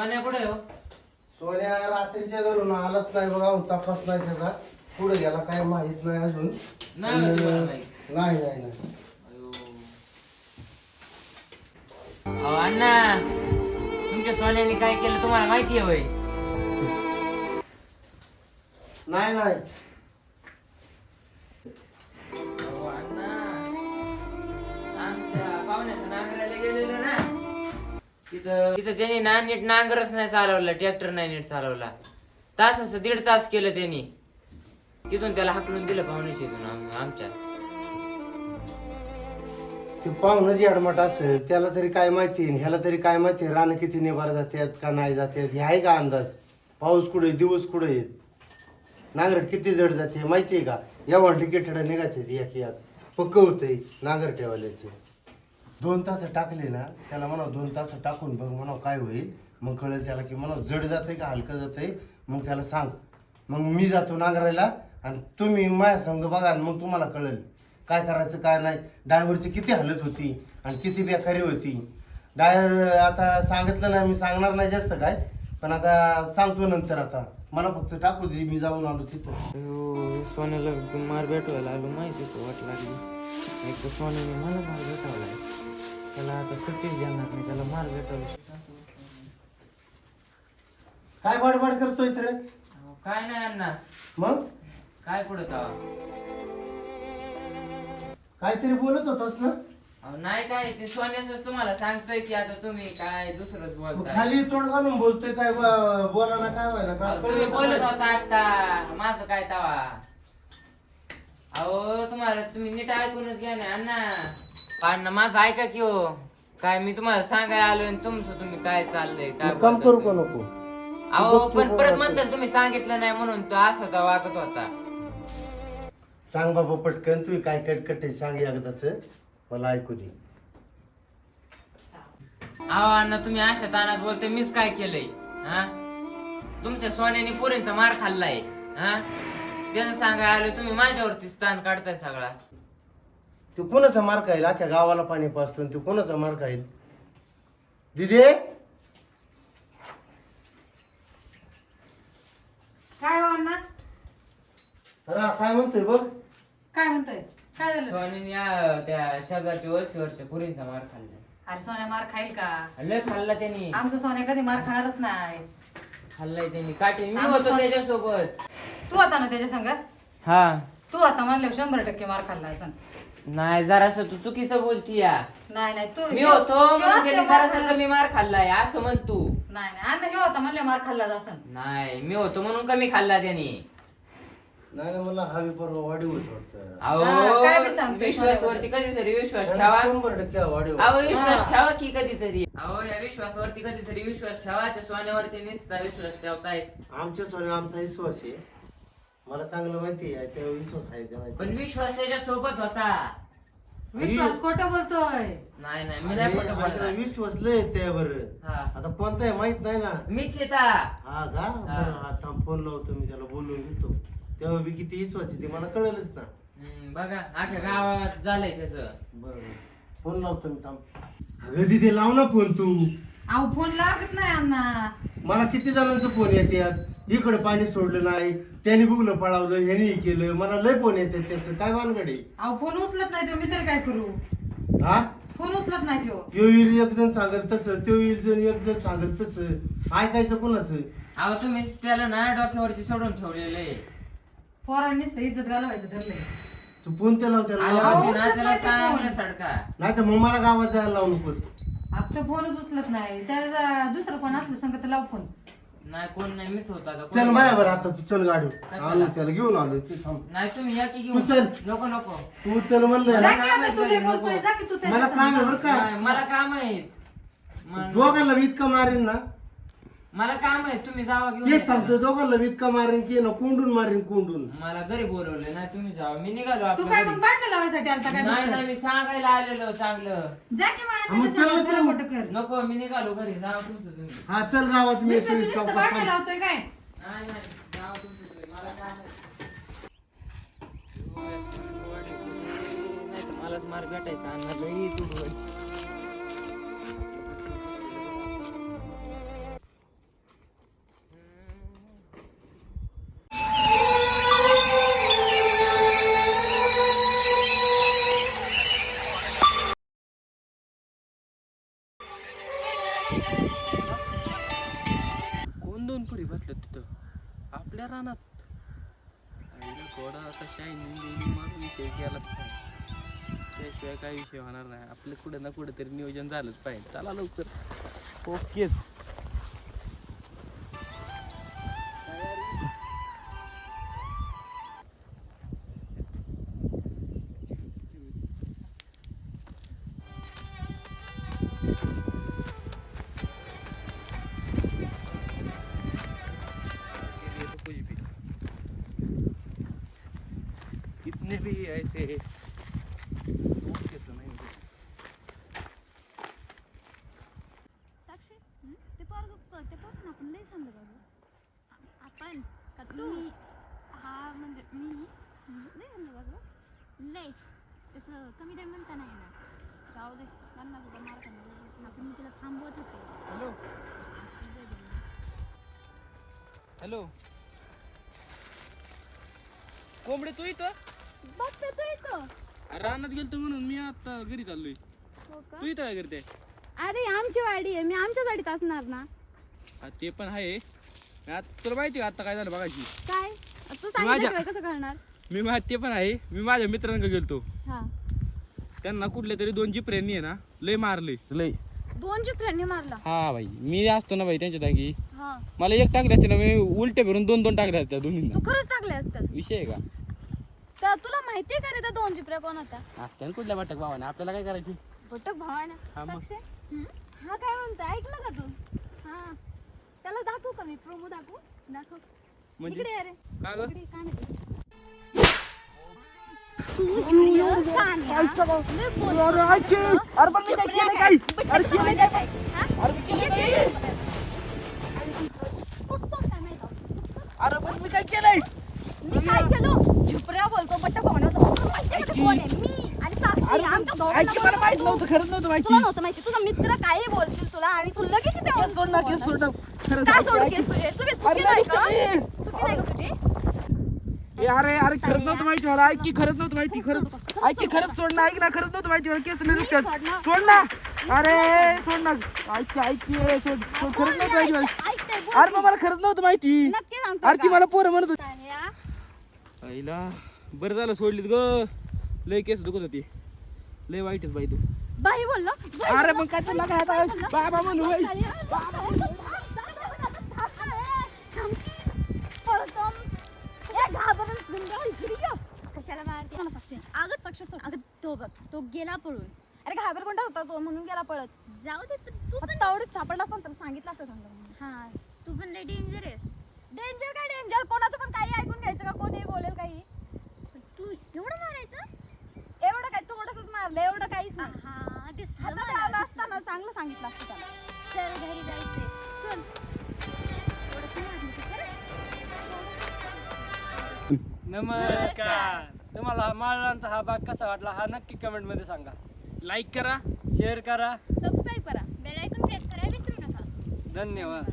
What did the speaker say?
सोन्या कुठे हो. सोन्या रात्रीच्या घरून आलाच नाही बघा तपास नाही त्याचा. पुढे गेला काय माहीत नाही अजून. नाही नाही नाही अहो, अण्णा तुमच्या सोन्याने काय केलं तुम्हाला माहिती आहे होय? नाही नाही. तिथं तिथं त्यांनी ना नीट नांगरच नाही चालवला ट्रॅक्टर नाही नीट चालवला. तास असं दीड तास केलं त्यांनी. तिथून त्याला हाकलून दिलं पाहुण्याच्या इथून आम- आमच्या. ते पाहुणं अडमट असेल त्याला तरी काय माहिती आणि ह्याला तरी काय माहिती रान किती निभार जातात का नाही जातात? हे आहे का अंदाज? पाऊस कुठे दिवस कुठे येत नांगरट किती जड जाते? माहिती आहे का? एवढं तिकीटडं निघाते एक यात पक्क होतंय नांगर ठेवायचं. दोन तास टाकले ना त्याला म्हणा दोन तास टाकून बघ म्हणा काय होईल? मग कळेल त्याला की म्हणा जड जाते का हलकं जाते मग त्याला सांग. मग मी जातो नांगरायला आणि तुम्ही माझ्या संघ बघा आणि मग तुम्हाला कळेल. काय करायचं काय नाही. डायव्हरची किती हालत होती आणि किती बेकारी होती. डायव्हर आता सांगितलं नाही मी सांगणार नाही जास्त काय पण आता सांगतो नंतर आता. मला फक्त टाकू दे मी जाऊन आलो तिथं. सोन्याला मार भेटवायला आलो माहिती तू वाट लागली एक तर सोन्याने मला मार भेटवलाय सुट्टीच देणार नाही त्याला मार काय बडबड करतोयस रे? काय नाही अण्णा. मग? काय तवा काहीतरी बोलत होतास ना? अहो, नाही काय ते सोन्याच तुम्हाला सांगतोय की आता तुम्ही काय दुसरंच मग बोलताय. खाली तोड घालून बोलतोय काय ब- बोला ना काय व्हायला का अहो, तुम्ही बोलत होता आता माझं काय तवा? अहो तुम्हाला तुम्ही नीट ऐकूनच घ्या ना अण्णा. अण्णा माझं ऐका की हो. काय मी तुम्हाला सांगायला आलोय आणि तुमचं तुम्ही काय चाललंय काय काम बोलताय करू. का नको? अहो गपचूप पण परत बोला म्हणताल तुम्ही सांगितलं नाही म्हणून तो असा वागत होता. सांग बाबा पटकन तू काय कटकट आहे सांग एकदाच. मला ऐकू दे. अहो अण्णा तुम्ही अशा तानात बोलते मीच काय केलंय? हा? तुमच्या सोन्याने पोरींचा मार खाल्लाय. हा? त्याचं सांगायला आलोय तुम्ही माझ्यावरती ताण काढताय सगळा. तू कोणाचा मार खाईल अख्ख्या गावाला पाणी पाचतो तू कोणाचा मार खाईल दिदे? काय हो अण्णा? रा काय म्हणतोय बघ. काय म्हणतोय? काय झालं? या- त्या शेजारच्या वस्तीवरच्या पुरींचा मार खाल्लाय अरे सोन्या मार खाईल का? लय खाल्ला त्यांनी. आमचं सोन्या कधी मार खाणारच नाही. खाल्लाय त्यांनी. काठी मी होतो त्याच्यासोबत. तू होता ना त्याच्या संग हा. तू आता म्हणलं शंभर टक्के मार खाल्ला असं नाही जरासं तू चुकीचं बोलती या. नाही नाही तू मी होतो म्हणून जरासं कमी मार खाल्लाय असं म्हण तू. नाही नाही अण्णा ह्यो होता म्हणलं मार खाल्ला असं नाही मी होतो म्हणून कमी खाल्ला त्यांनी. नाही ना मला हवी परवा वाढीवच वाटतं. अहो काय बी सांगतोय विश्वासवरती कधीतरी विश्वास ठेवा. शंभर टक्के वाढीव अहो विश्वास हा. ठेवा की कधीतरी. अहो या विश्वासावरती कधीतरी विश्वास ठेवा त्या सोन्यावरती निसता विश्वास ठेवताय. आमच्या सोन्या आमचा विश्वास आहे. मला चांगलं माहिती आहे त्या विश्वास आहे त्या माहिती पण विश्वास त्याच्या सोबत होता. विश्वास खोटं बोलतोय. नाही नाही मी नाही खोटं बोलणार. विश्वास लय त्यावर. हा. आता कोणता आहे माहीत नाही ना. मीच येता हा का? बरं, हा थांब फोन लावतो मी त्याला बोलून घेतो. तेव्हा बी किती विश्वास आहे ते मला कळेलच ना. हम्म, बघा अख्या गावात झालंय त्याच बरं फोन लावतो मी थांब. अगं तिथे लाव ना फोन तू. अहो फोन लागत नाही अण्णा. मला किती जणांचं फोन येतात इकडे पाणी सोडलं नाही त्याने बुगलं पळावलं ह्याने हे केलं मला लय फोन येतात त्याचं. काय भानगडे? अहो फोन उचलत नाही तो मी तरी काय करू? हा? फोन उचलत नाही तो. यो येईल एक जण सांगेल तसं त्यो येईल जण एक जण सांगेल तसं. ऐकायचं कोणाचं? अहो तुम्ही त्याला ना डोक्यावरती सोडून ठेवलेलं आहे. पोरांनी नुसतं इज्जत घालवायचं धरलंय तू फोन त्याला त्याला आलं ना त्याला ते चांगलं फोन. सडका. नाही तर मग मला गावात जायला लावू नकोस. आता तो फोनच उचलत नाही त्याचा दुसरं कोण असलं सांगत लाव फोन नाही कोण नाही मीच होता आता. चल कोण माया नाही. बरं आता तू चल गाडी? आलो त्याला घेऊन आलो तू थांब नाही तुम्ही या की तू घेऊन चल. नको नको तू चल म्हणलं जा ना. की आता तू लय बोलतोय जा की तू त्याच्या मला काम आहे बरं का नाही, मला काम आहे मन- दोघांना बी इतकं मारेन ना मला काम आहे तुम्ही जावा घेऊन तेच येता. सांगतो दोघांना बी इतकं मारेन की ना कोंडून मारेन कोंडून मला घरी बोलवले नाही तुम्ही जावा मी निघालो तू आपल्या काय घरी. मग भांडण लावायसाठी आलता काय नाही? नाही मी सांगायला आलेलो चांगलं जा की मग मग चला. मोठं कर नको मी निघालो घरी जावा तुमचं तुम्ही हा चल गावात मी नुसतं येतो तू नुसतं चौकात भांडण थांब. लावतोय काय नाही नाही जावा तुमचं तुम्ही मला काम आहे नाही तर मलाच मार भेटायचा तू घरी. आणि थोडा असा शाईनिंग बिनिंग मारून विषय केलाच पाहिजे. त्याशिवाय काय विषय होणार नाही. आपलं कुठं ना कुठं तरी नियोजन झालंच पाहिजे. चला लवकर. ओके. भी ऐसे होते. साक्षी ते पोरग ते पोरग आपण लय सांगलं बाबू आपण का तू? हा म्हणजे मी. लय सांगलं बाबू लय. तसं कमी दर म्हणता नाही ना जाऊ दे त्यांना सुद्धा मार्क आपण मी तिला थांबवत होते. हॅलो. हॅलो. कोंबडे तू इथं? बघते तू इथं. रानात गेलतो म्हणून मी आता घरी चाललोय. हो का? तू इथं काय करते? अरे आमची वाडी आहे. मी आमच्या वाडीत असणार ना. हा, ते पण आहे. आता तुला माहिती का आता काय झालं बघायची? काय? तू सांगितल्याशिवाय कसं कळणार मी मा ते पण आहे. मी माझ्या मित्रांकडे गेलतो. हा. त्यांना कुठल्या तरी दोन जिप्रेंनी आहे ना लय मारले. लय. दोन चिपऱ्यांनी मारला? हा भाई मी असतो ना भाई त्यांच्या जागी. हा. मला एक टाकले असते ना मी उलटे फिरून दोन दोन टाकले असत्या दोन्ही तू खरंच टाकले असतस विषय आहे का? तर तुला माहितीये का रे त्या दोन चिपऱ्या कोण होत्या? असत्या ना कुठल्या वाटक भावाने? आपल्याला काय करायची? भटक भावाने? हा मग. साक्षी? हं? हा काय म्हणतो ऐकलं का तू. हा. त्याला दाखवू का मी? प्रोमो दाखवू? दाखव. म्हणजे? इकडे ये रे. का ग? इकडे कान आहे. तू इकडे ये, छान आहे, हा? लय बोलतो तुझं. चिपऱ्या काय? भटक भावाने काय? हा? ये, ये. कुठं काय माहीत आहे? अरे पण मी काय केलंय? मी काय केलं? झुपऱ्या बोलतो बट्ट भावना माहिती का कोण आहे? मी आणि साक्षी आमच्या दोघांना मला माहीत. नव्हतं खरंच नव्हतं माहिती. तुला नव्हतं माहिती. तुझा मित्र काही बोलतील तुला आणि तू लगेच इथे येऊन सोड ना केस सोड ना. खरंच काय सोड ऐक- केस तुझे तुझी अरे चुकी नाही का? नाही. चुकी नाही का तुझी? ए, अरे अरे खरंच नव्हतं माहिती मला. ऐक की खरंच नव्हतं माहिती खरंच. ऐक की खरंच सोड. ना ऐक ना खरंच नव्हतं माहिती मला. केस नाही दुखतात. सोडणार. सोड ना. अरे सोड ना. ऐक की ऐक की सोड सोड खरंच नव्हतं माहिती मला. अरे मग मला खरंच नव्हतं माहिती. नक्की सांगतो अरे ती मला पोरं म्हणत होती. आईला. बरं झालं सोडलीत ग. लय केस दुखत होती. लय वाईटच बाई तू. बाई बोललो. बाई अरे मग काय तुला काय आता. बाबा म्हणू बाई. साक्षी सोड. अगं तो बघ तो गेला पळून. अरे घाबर कोणता होता तो म्हणून गेला पळत. जाऊ दे तू पण तेवढं सापडला असता तर सांगितलं असतं समजा हा तू पण लय डेंजर आहेस नमस्कार. तुम्हाला माळरांचा हा भाग कसा वाटला हा नक्की कमेंटमध्ये सांगा. लाईक करा. शेअर करा. सबस्क्राईब करा. बेल आयकॉन प्रेस करायला विसरू नका. धन्यवाद.